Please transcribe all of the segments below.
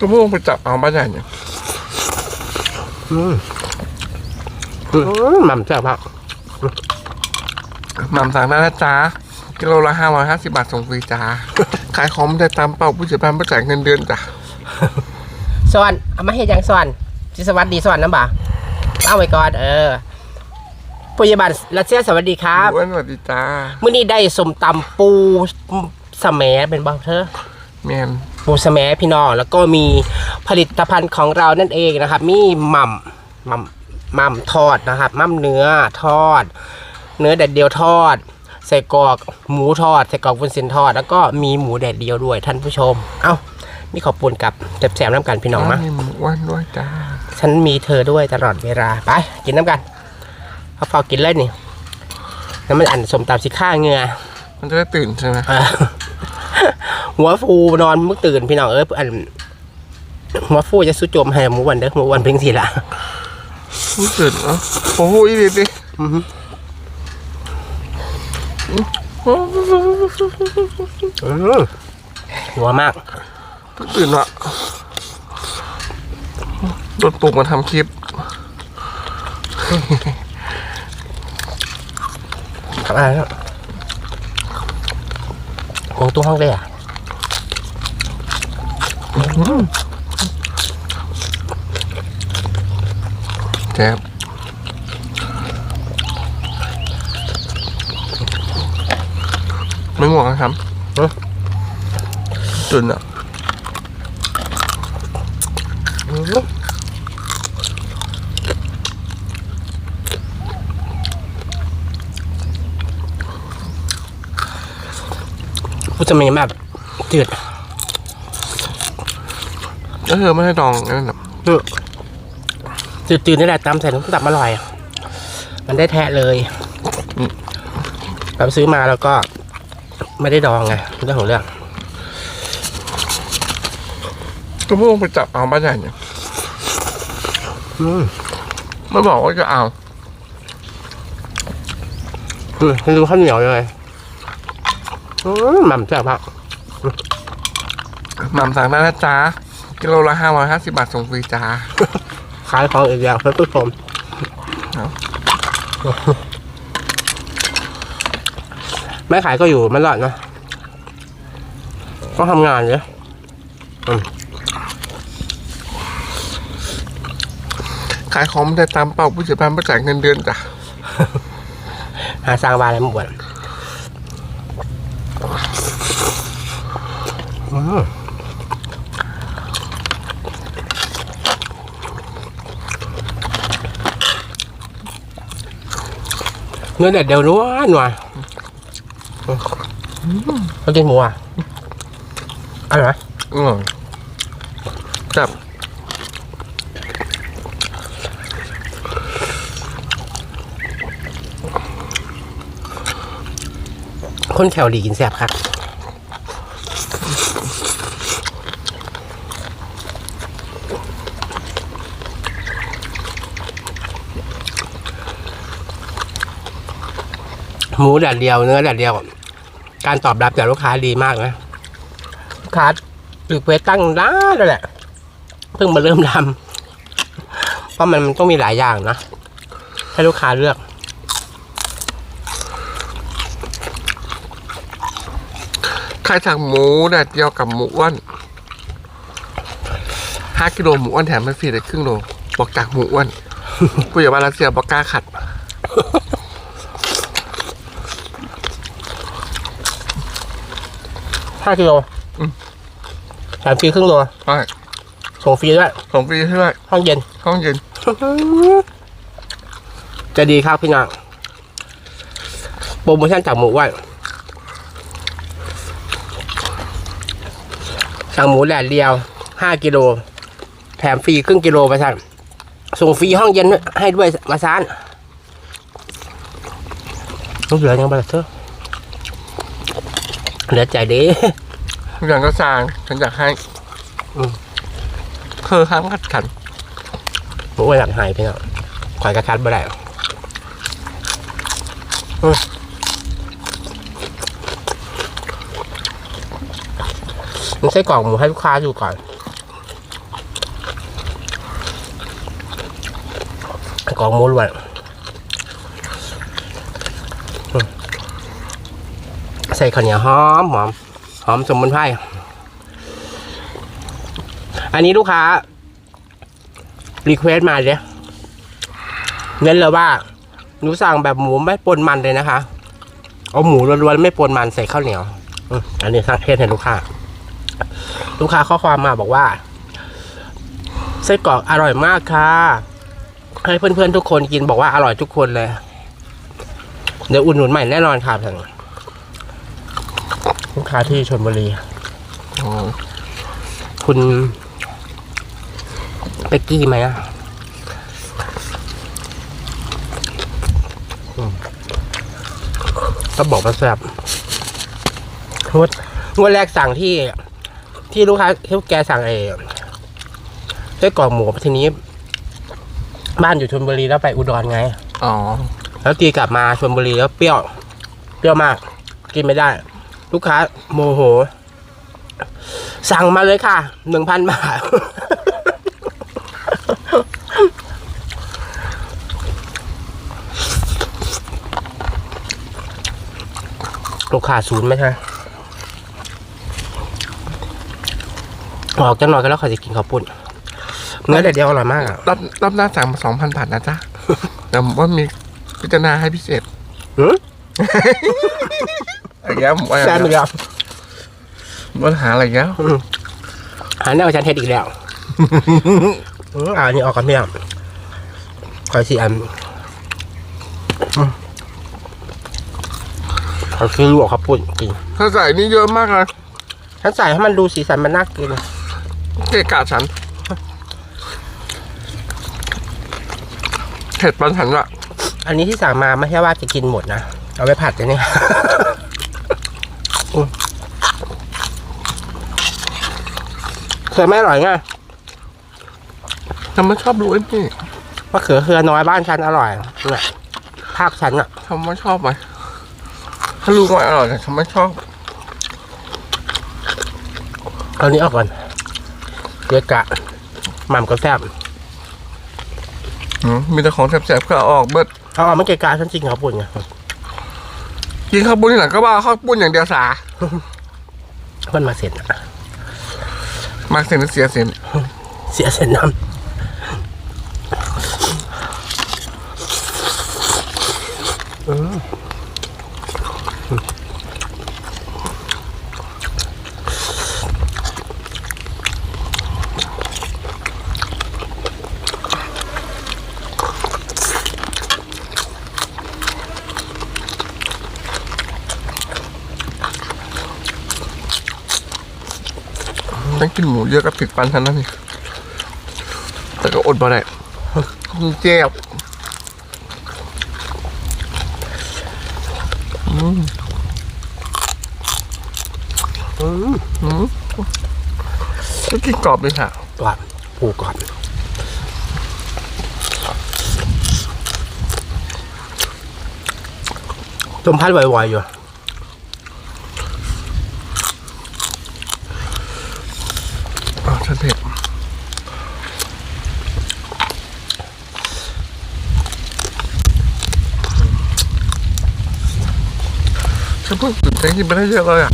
ก็เพิ่งไปจับเอาบ้านใหญ่เนี่ยอืมอืมหม่ำแซ่บมากหม่ำสั่งได้นะจ๊ะกิโลละห้าร้อยห้าสิบบาทส่งฟรีจ้าขายของไม่ได้ตามเป้าผู้จัดการประจ่ายเงินเดือนจ้ะสอนเอามาเฮ็ดหยังสอนสิสวัสดีสอนน้ำบ่าเอาไว้ก่อน เออพยาบาลรัสเซียสวัสดีครับอ้วนสวัสดีจ้ามื้อนี้ได้สมตำปูสะแหมเป็นบ่เธอ แมน ปูสะแหมพี่น้องแล้วก็มีผลิตภัณฑ์ของเรานั่นเองนะครับ มีหม่ำหม่ำหม่ำทอดนะครับหม่ำเนื้อทอด เนื้อแดดเดียวทอดใส่กรอกหมูทอดใส่กรอกวุ้นเส้นทอด แล้วก็มีหมูแดดเดียวด้วยท่านผู้ชม เอ้ามีขอบปุ่นกับแสบๆน้ำกันพี่น้องมามีหมูอ้วนด้วยจ้าฉันมีเธอด้วยตลอดเวลาไปกินน้ำกันเขาพอกินเลยนี่แล้วมันอันสมตามสิข้าเหงือมันจะได้ตื่นใช่ไหมเออ หัวฟูนอนมึกตื่นพี่น้องเอ้ยอันหัวฟูจะสุดโจมให้หมูวันเด้อหมูวันเพ่งทีละรู้ตื่นเนาะโอ้โหอีดิดิอือหืออืมหัวมากเพิ่งตื่นวะโดนปลุกมาทำคลิปครับอะไรนะวงตู้ห้องเลยอะ แจ๊บไม่ง่วงนะครับเอ้ยตื่นอะอือหือกูจะมีแบบจืด เธอไม่ให้ดองนั่นแบบจืดจืดๆนี่แหละตำใส่น้ำตับอร่อยอะมันได้แท้เลยเราซื้อมาแล้วก็ไม่ได้ดองไงเรื่องของเรื่องก็เพิ่งไปจับเอาบ้านใหญ่เนี่ยอืมไม่บอกว่าจะเอาอืมให้ดูข้าวเหนียวเลยอืมหม่ำแซ่บมากหม่ำสั่งได้นะจ๊ะ กิโลละห้าร้อยห้าสิบบาทส่งฟรีจ้าขายของอีกอย่างเพื่อนผู้ชมครับไม่ขายก็อยู่ไม่รอดนะต้องทำงานเยอะขายของไม่ได้ตามเป้าผู้จัดการประจ่ายเงินเดือนจ้ะ หาสร้างบ้านอะไรมาบวชอืม เนื้อเด็ดเดียวนัวหน่อยเขากินหมูอะอร่อยไหมอืมจับคนแขวดีกินแซ่บครับ หมูแดดเดียวเนื้อแดดเดียว การตอบรับจากลูกค้าดีมากนะลูกค้าตึกเวตั้งนานแล้วแหละเพิ่งมาเริ่มทำเพราะมันต้องมีหลายอย่างนะให้ลูกค้าเลือกขายจากหมูแดดเดียวกับหมูอ้วนห้ากิโลหมูอ้วนแถมไม่ฟรีเลยครึ่งโลบอกจากหมูอ้วนผู้ใหญ่บ้านรัสเซียบอกกล้าขัด ห้ากิโลอืม แถมฟรีครึ่งโลใช่ส่งฟรีด้วยของฟรีให้ด้วยห้องเย็น ห้องเย็นจะดีครับพี่น้องโปรโมชั่นจากหมูอ้วนสั่งหมูแดดเดียวห้ากิโล แถมฟรีครึ่งกิโลมาสั่นส่งฟรีห้องเย็นให้ด้วยมาซานลูกเหลือยังบ้างเธอ เหลือใจดีอย่างก็สร้างฉันอยากให้คือข้ามกัดขันผมว่าหลังหายไปแล้วคอยกระชัดบ่ได้มันใส่กล่องหมูให้ลูกค้าอยู่ก่อนกล่องหมูล้วน ใส่ข้าวเหนียวหอมหอมหอมสมุนไพรอันนี้ลูกค้ารีเควสมาเลยเน้นเลยว่าหนูสั่งแบบหมูไม่ปนมันเลยนะคะ เอาหมูล้วนๆไม่ปนมันใส่ข้าวเหนียวอันนี้สั่งเทศให้ลูกค้า ลูกค้าข้อความมาบอกว่าไส้กรอกอร่อยมากค่ะให้เพื่อนๆทุกคนกินบอกว่าอร่อยทุกคนเลย เดี๋ยวอุ่นหนุนใหม่แน่นอนค่ะท่าน ค้าที่ชลบุรีอ๋อคุณเป๊กกี้ไหมอะอืมก็บอกว่าแซ่บงวดงวดแรกสั่งที่ ที่ลูกค้าที่แกสั่งไอ้ไส้กรอกหมูทีนี้ บ้านอยู่ชลบุรีแล้วไปอุดรไง อ๋อ แล้วตีกลับมาชลบุรีแล้วเปรี้ยว เปรี้ยวมาก กินไม่ได้ ลูกค้าโมโห สั่งมาเลยค่ะหนึ่งพันบาทลูกค้าศูนย์ไหมใช่ออกจังหน่อยก็แล้วเขาจะกินข้าวปุ้นเนื้อเด็ดเดียวอร่อยมากอะรอบรอบหน้าสั่งมาสองพันบาทนะจ๊ะ แต่ผมว่ามีพิจารณาให้พิเศษหืออะไรเงี้ยผมว่าแซ่บอีกแล้วปัญหาอะไรเงี้ยอืมหาแนวชันเทศอีกแล้วอืมอ่านี่ออกกันไม่ยากคอยสีอันอืมเขาซื้อลวกข้าวปุ้นกินถ้าใส่นี่เยอะมากเลยฉันใส่ให้มันดูสีสันมันน่ากินเกะกะฉันเผ็ดปันฉันอะอันนี้ที่สั่งมาไม่ใช่ว่าจะกินหมดนะ เอาไปผัดเลยเนี่ย อืม เคยไม่อร่อยไงทำไมชอบรู้ไอ้นี่มะเขือเคือน้อยบ้านฉันอร่อยเนี่ยภาคฉันอะทำไมชอบไหมถ้ารู้ว่าอร่อยแต่ทำไมชอบเอานี้ออกก่อนเยอะกะหม่ำก็แซ่บอืมมีแต่ของแสบๆก็เอาออกเบิดเอาออกไม่เกะกะฉันจริงข้าวปุ้นไงกินข้าวปุ้นที่ไหนก็บ้าข้าวปุ้นอย่างเดียวสา มันมาเสร็จอะ มากเสียนเสียเสียนเสียเส้นน้ำ ต้องกินหมูเยอะก็ติดปันทันนั่นนี่แต่ก็อดบ่ได้เจ็บอืมอืมอืมก็กินกรอบเลยค่ะก่อนผูก่อนจมพัดไหวๆอยู่ อ๋อฉันเผ็ดฉัน เพิ่งตื่นเต้นกินไปได้เยอะเลยอะ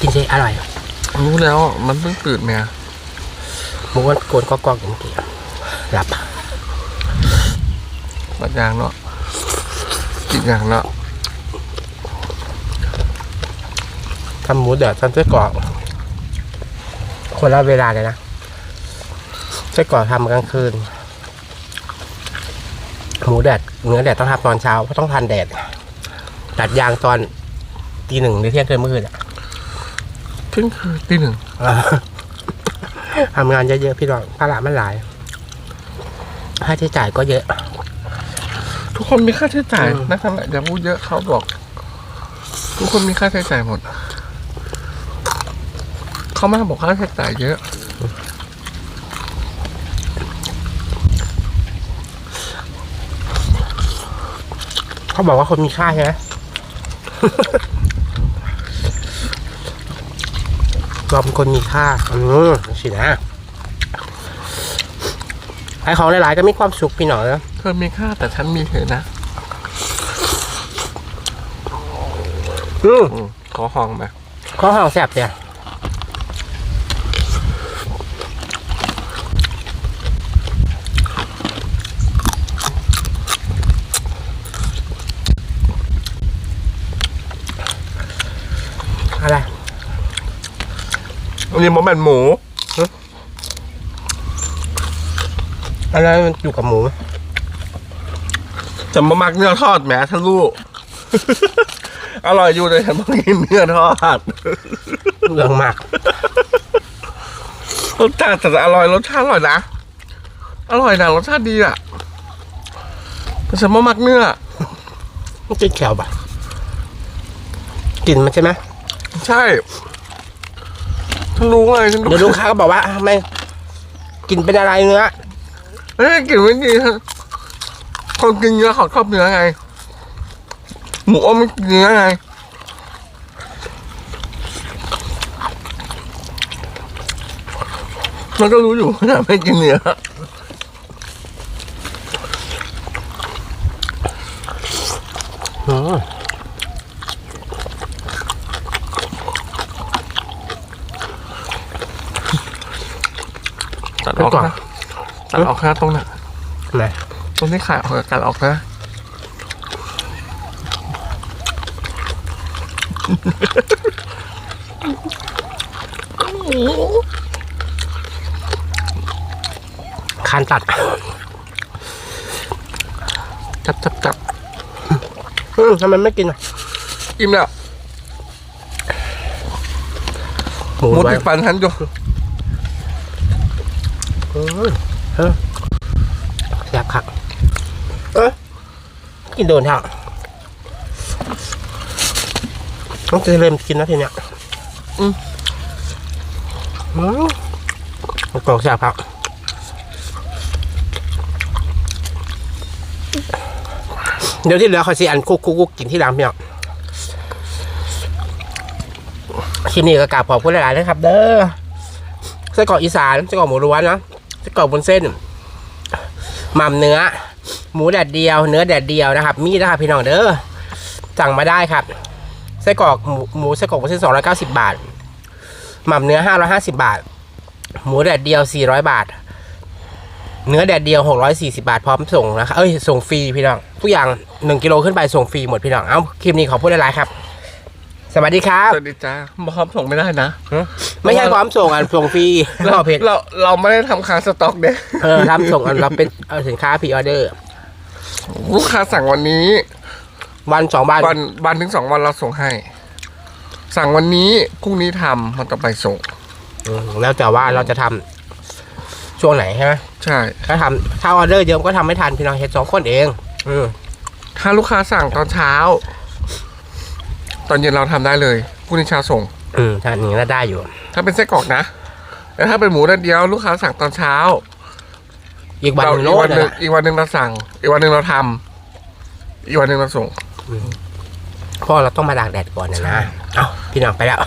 กินเจอร่อยรู้แล้วอะมันเพิ่งตื่นเนี่ยหมูมันโกนก็กอกอย่างเมื่อกี้หลับบัดยางเนาะกินอย่างเนาะทำหมูเดือดทำไส้กรอกคนละเวลาเลยนะไส้กรอกทำกลางคืน หมูแดดเนื้อแดดต้องทำตอนเช้าเพราะต้องทานแดดตัดยางตอนตีหนึ่งหรือเที่ยงคืนเมื่อคืนอะเพิ่งคือตีหนึ่งทำงานเยอะๆพี่น้องภาระมันหลาย ค่าใช้จ่ายก็เยอะ ทุกคนมีค่าใช้จ่ายอืมนะครับอย่าพูดเยอะเขาบอก ทุกคนมีค่าใช้จ่ายหมด เขาไม่ได้บอกค่าใช้จ่ายเยอะ เขาบอกว่าคนมีค่าใช่ไหมเราเป็นคนมีค่าอืมสินะขายของหลายๆก็มีความสุขพี่น้องนะเธอมีค่าแต่ฉันมีเธอนะอืมอืมขอห้องมาข้อห้องแซ่บเนี่ยอะไร อั นนี้มันเป็นหมูอะไรมันอยู่กับหมูไหมจะมามักเนื้อทอดแหมท่านลูก อร่อยอยู่เลยฉันต้องกินเนื้อทอดเรื่องมากรสชาติแต่อร่อยรสชาติอร่อยนะ อร่อยนะรสชาติดีอะแต่ฉันมามักเนื้อมันกินแขวปะกลิ่นมันใช่ไหมใช่ฉัน รู้ไงฉันเดี๋ยวลูกค้าก็บอกว่าทำไมกลิ่นเป็นอะไรเนื้อเอ้ยกลิ่นไม่ดีคนกินเนื้อเขาชอบเนื้อไง หมูอ้อมไม่กินเนื้อไงมันก็รู้อยู่ว่าไม่กินเนื้ออืม ตัดออกนะตัดออก นะตรงน่ะไหนตรงที่ขาดออกตัดออกนะคานตัด จับจับจับอืมทำไมไม่กินอะอิ่มแล้วหมูหมดไว้ติดฟันฉันอยู่อืมเออ แซ่บคักเอ้ยกินโดนเท่าต้องจะเริ่มกินแล้วทีเนี้ยอืมอืมกรอกแซ่บครับเดี๋ยวที่เหลือคอยสิอันคุกคุกคุกกินที่ร้านพี่น้องคลิปนี้ก็กราบขอบคุณหลายๆนะครับ เด้อไส้กรอกอีสานไส้กรอกหมูล้วนนะ ไส้กรอกบนเส้นหม่ำเนื้อ หมูแดดเดียว เนื้อแดดเดียวนะครับ มีนะครับพี่น้องเด้อสั่งมาได้ครับไส้กรอกหมูหมูไส้กรอกบนเส้นสองร้อยเก้าสิบบาทหม่ำเนื้อห้าร้อยห้าสิบาท หมูแดดเดียวสี่ร้อยบาท เนื้อแดดเดียวหกร้อยสี่สิบาทพร้อมส่งนะครับเอ้ยส่งฟรีพี่น้องทุกอย่างหนึ่งกิโลขึ้นไปส่งฟรีหมดพี่น้องเอ้าคลิปนี้ขอพูดหลายๆครับ สวัสดีครับ สวัสดีจ้าบอมส่งไม่ได้นะไม่ใช่พร้อมส่งอะส่งฟรีรอเพจเราเราไม่ได้ทำค้างสต็อกเด้เออทำส่งอันเราเป็นเอาสินค้าพรีออเดอร์ลูกค้าสั่งวันนี้วันสองวันวันวันถึงสองวันเราส่งให้ สั่งวันนี้พรุ่งนี้ทำมันต่อไปส่งอืมแล้วแต่ว่าเราจะทำช่วงไหนใช่ไหมใช่ถ้าทำถ้าออเดอร์เยอะก็ทำไม่ทันพี่น้องเฮ็ดสองคนเองอืมถ้าลูกค้าสั่งตอนเช้า ตอนเย็นเราทำได้เลยพรุ่งนี้เช้าส่ง อืมถ้าอย่างนี้น่าได้อยู่ ถ้าเป็นไส้กรอกนะแต่ถ้าเป็นหมูแดดเดียวลูกค้าสั่งตอนเช้าอีกวันเราหนึ่งอีโลกวันดหนึ่งอะอีกวันหนึ่งเราสั่ง อีกวันหนึ่งเราทำอีกวันหนึ่งเราส่ง เพราะเราต้องมาตากแดดก่อนนะนะ เอ้าพี่น้องไปแล้ว